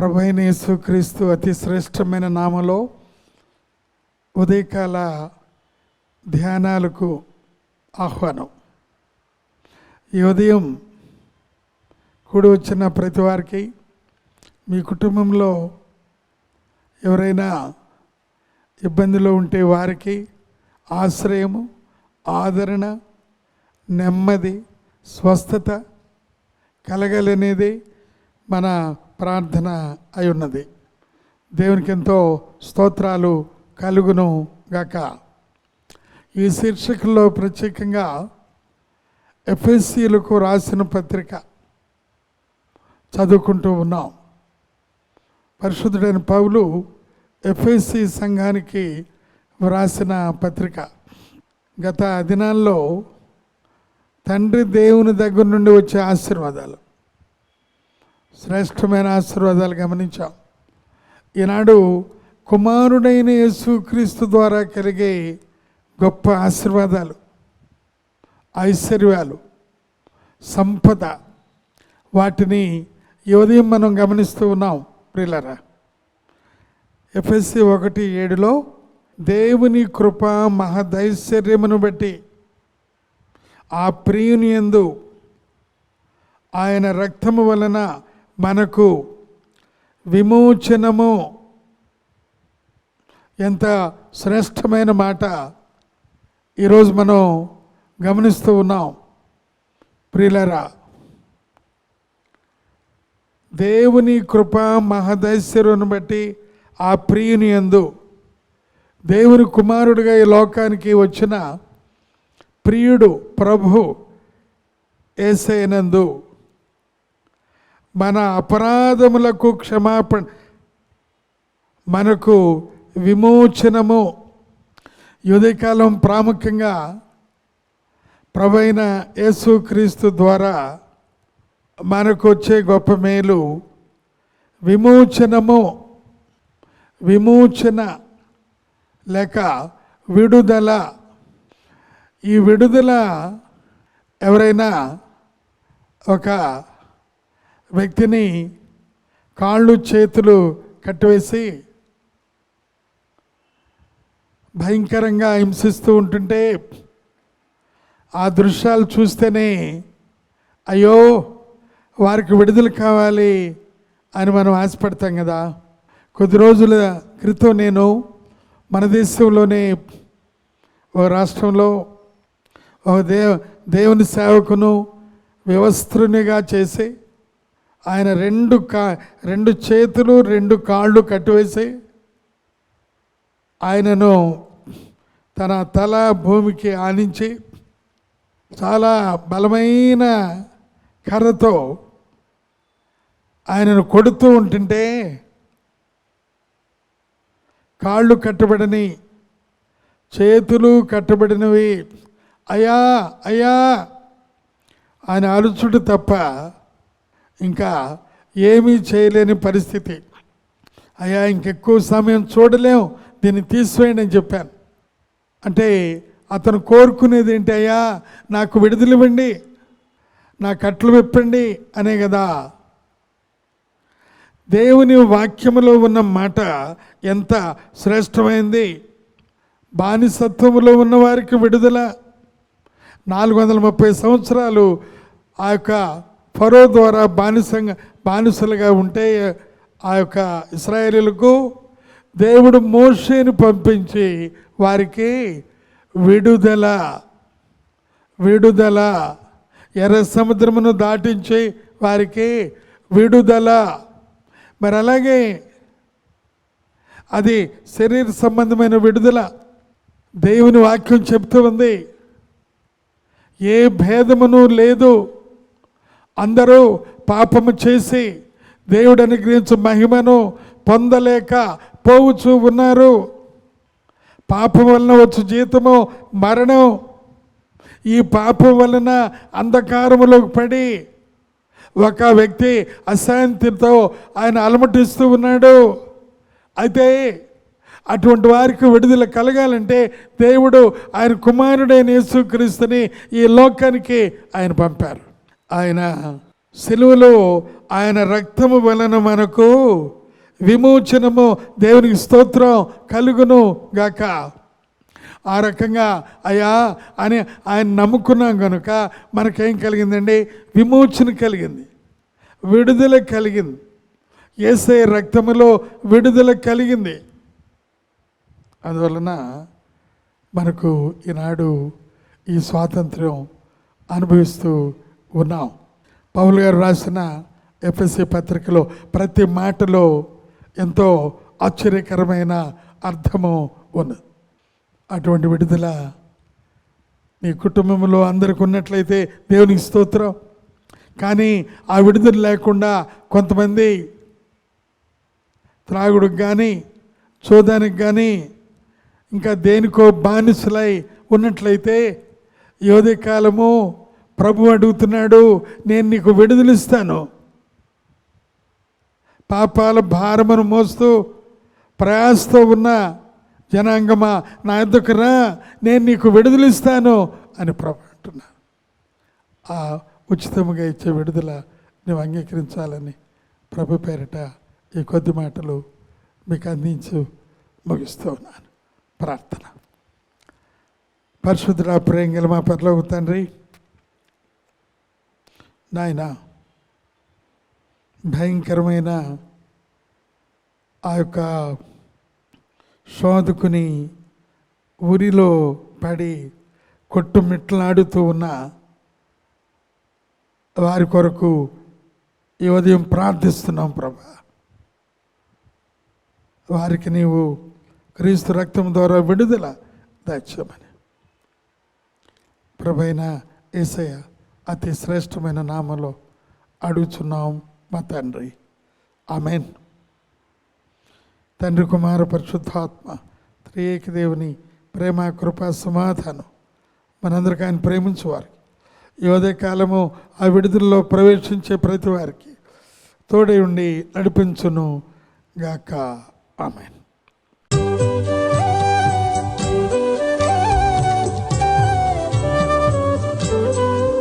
ప్రభైన యేసుక్రీస్తు అతి శ్రేష్టమైన నామలో ఉదయకాల ధ్యానాలకు ఆహ్వానం. ఈ ఉదయం కూడి వచ్చిన ప్రతి వారికి మీ కుటుంబంలో ఎవరైనా ఇబ్బందిలో ఉంటే వారికి ఆశ్రయము ఆదరణ నెమ్మది స్వస్థత కలగలనేది మన ప్రార్థన అయి ఉన్నది దేవునికి ఎంతో స్తోత్రాలు కలుగును గాక. ఈ శీర్షికల్లో ప్రత్యేకంగా ఎఫ్ఎస్సీలకు రాసిన పత్రిక చదువుకుంటూ ఉన్నాం. పరిశుద్ధుడైన పౌలు ఎఫ్ఎస్సి సంఘానికి వ్రాసిన పత్రిక. గత దినాల్లో తండ్రి దేవుని దగ్గర నుండి వచ్చే ఆశీర్వాదాలు. శ్రేష్టమైన ఆశీర్వాదాలు గమనించాం. ఈనాడు కుమారుడైన యేసుక్రీస్తు ద్వారా కలిగే గొప్ప ఆశీర్వాదాలు ఐశ్వర్యాలు సంపద వాటిని ఈ ఉదయం మనం గమనిస్తూ ఉన్నాం ప్రిలరా ఎఫ్ఎస్సి ఒకటి ఏడులో దేవుని కృప మహదైశ్వర్యమును బట్టి ఆ ప్రియుని యందు ఆయన రక్తము వలన మనకు విమోచనము ఎంత శ్రేష్టమైన మాట ఈరోజు మనం గమనిస్తూ ఉన్నాం. ప్రియులరా దేవుని కృప మహదైశ్వర్యను బట్టి ఆ ప్రియుని యందు దేవుని కుమారుడిగా ఈ లోకానికి వచ్చిన ప్రియుడు ప్రభు ఏసైనందు మన అపరాధములకు క్షమాపణ మనకు విమోచనము. యుదయకాలం ప్రాముఖ్యంగా ప్రభైన యేసుక్రీస్తు ద్వారా మనకు వచ్చే గొప్ప మేలు విమోచనము విమోచన లేక విడుదల. ఈ విడుదల ఎవరైనా ఒక వ్యక్తిని కాళ్ళు చేతులు కట్టివేసి భయంకరంగా హింసిస్తూ ఉంటుంటే ఆ దృశ్యాలు చూస్తేనే అయ్యో వారికి విడుదల కావాలి అని మనం ఆశపడతాం కదా. కొద్ది రోజుల క్రితం నేను మన దేశంలోనే ఓ రాష్ట్రంలో ఓ దేవ దేవుని సేవకును వ్యవస్థునిగా చేసి ఆయన రెండు కా రెండు చేతులు రెండు కాళ్ళు కట్టివేసి ఆయనను తన తల భూమికి ఆనించి చాలా బలమైన కర్రతో ఆయనను కొడుతూ ఉంటుంటే కాళ్ళు కట్టబడని చేతులు కట్టబడినవి అయ్యా అయ్యా ఆయన అరుచుడు తప్ప ఇంకా ఏమీ చేయలేని పరిస్థితి. అయ్యా ఇంకెక్కువ సమయం చూడలేం దీన్ని తీసివేయండి అని చెప్పాను. అంటే అతను కోరుకునేది ఏంటి అయ్యా నాకు విడుదలివ్వండి నా కట్లు విప్పండి అనే కదా. దేవుని వాక్యములో ఉన్న మాట ఎంత శ్రేష్టమైంది. బానిసత్వములో ఉన్నవారికి విడుదల. నాలుగు వందల ముప్పై సంవత్సరాలు ఆ యొక్క ఫరో ద్వారా బానిసంగా బానిసలుగా ఉంటే ఆ యొక్క ఇస్రాయేలీలకు దేవుడు మోషేని పంపించి వారికి విడుదల విడుదల ఎర్ర సముద్రమును దాటించి వారికి విడుదల. మరి అలాగే అది శరీర సంబంధమైన విడుదల. దేవుని వాక్యం చెప్తూ ఉంది ఏ భేదమును లేదు. అందరూ పాపము చేసి దేవుడు అనుగ్రహించు మహిమను పొందలేక పోవచ్చు ఉన్నారు. పాపం వలన వచ్చు జీతము మరణం. ఈ పాపం వలన అంధకారములోకి పడి ఒక వ్యక్తి అశాంతితో ఆయన అలమటిస్తూ ఉన్నాడు. అయితే అటువంటి వారికి విడుదల కలగాలంటే దేవుడు ఆయన కుమారుడైన యేసుక్రీస్తుని ఈ లోకానికి ఆయన పంపారు. ఆయన సెలువులో ఆయన రక్తము వలన మనకు విమోచనము. దేవునికి స్తోత్రం కలుగును గాక ఆ రకంగా అయ్యా అని ఆయన నమ్ముకున్నాం కనుక మనకేం కలిగిందండి? విమోచన కలిగింది. విడుదల కలిగింది. ఏసే రక్తములో విడుదల కలిగింది. అందువలన మనకు ఈనాడు ఈ స్వాతంత్ర్యం అనుభవిస్తూ ఉన్నాం. పౌలు గారు రాసిన ఎఫ్ఎస్సి పత్రికలో ప్రతి మాటలో ఎంతో ఆశ్చర్యకరమైన అర్థము ఉన్నది. అటువంటి విడుదల నీ కుటుంబంలో అందరికి ఉన్నట్లయితే దేవునికి స్తోత్రం. కానీ ఆ విడుదల లేకుండా కొంతమంది త్రాగుడికి కానీ చూదానికి కానీ ఇంకా దేనికో బానిసలై ఉన్నట్లయితే యోధి కాలము ప్రభు అడుగుతున్నాడు నేను నీకు విడుదలిస్తాను. పాపాల భారమును మోస్తూ ప్రయాసతో ఉన్న జనాంగమా నా ఎద్దుకు రా నేను నీకు విడుదలిస్తాను అని ప్రభు అంటున్నాను ఆ ఉచితముగా ఇచ్చే విడుదల నువ్వు అంగీకరించాలని ప్రభు పేరిట ఈ కొద్ది మాటలు మీకు అందించు ముగిస్తూ ఉన్నాను. ప్రార్థన. పరిశుద్ధుల ప్రేంగల మా పర్లోకి తండ్రి నాయన భయంకరమైన ఆ యొక్క శోధకుని ఊరిలో పడి కొట్టుమిట్లాడుతూ ఉన్న వారి కొరకు ఈ ఉదయం ప్రార్థిస్తున్నాం ప్రభా. వారికి నీవు క్రీస్తు రక్తం ద్వారా విడుదల దాచ్యమని ప్రభైన ఏసయ్య అతి శ్రేష్టమైన నామలో అడుగుచున్నాం మా తండ్రి. ఆమెన్. తండ్రి కుమార పరిశుద్ధాత్మ త్రియేక దేవుని ప్రేమ కృప సమాధానం మనందరికీ ఆయన ప్రేమించు వారికి కాలము ఆ విడుదలలో ప్రవేశించే ప్రతి వారికి తోడై ఉండి నడిపించును గాక. ఆమెన్.